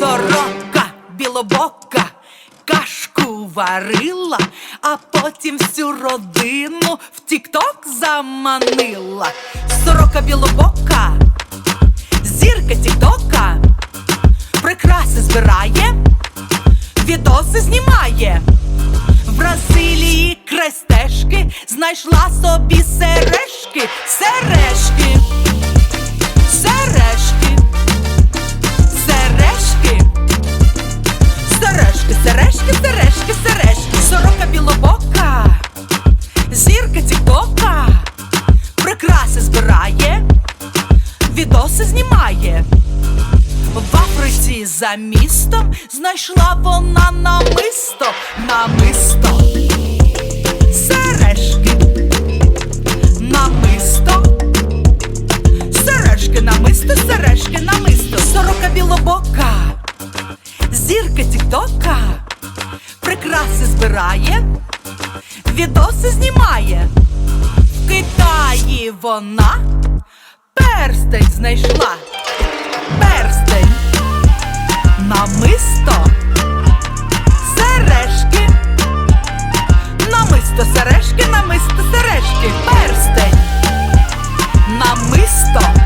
Сорока білобока кашку варила, а потім всю родину в тік-ток заманила. Сорока білобока, зірка тік-тока, прикраси збирає, відоси знімає. В Бразилії край стежки знайшла собі сережки, сережки, сережки, сережки, сережки, сорока білобока, зірка тіктока, прикраси збирає, відоси знімає. В Африці за містом знайшла вона намисто, намисто, сережки, намисто, сережки, намисто, сережки, намисто, сорока білобока, зірка тіктока, прикраси збирає, відоси знімає. В Китаї вона перстень знайшла. Перстень, намисто, сережки, намисто, сережки, намисто, сережки, перстень, намисто,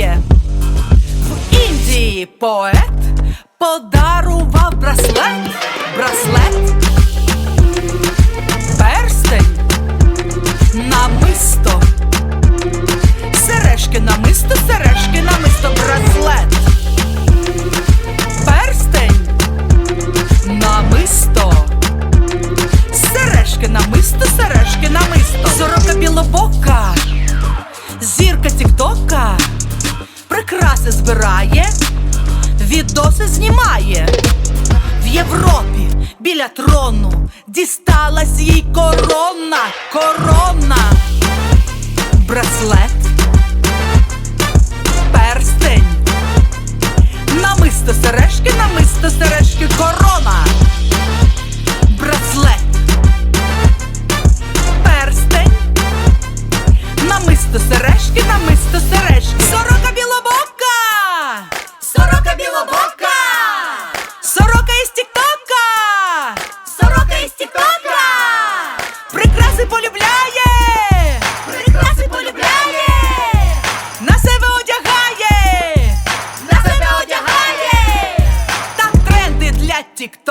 знімає. В Індії поет подарував браслет, браслет, перстень, намисто, сережки, намисто, прикраси збирає, відоси знімає. В Європі біля трону дісталась їй корона, корона, браслет, перстень, намисто сережки, намисто сережки, корона, браслет, перстень. Намисто сережки, сережки. Сорока білобока! Сорока білобока! Сорока із тіктока! Сорока із тіктока! Прикраси полюбляє! Прикраси полюбляє! На себе одягає! На себе одягає! Та тренди для тіктока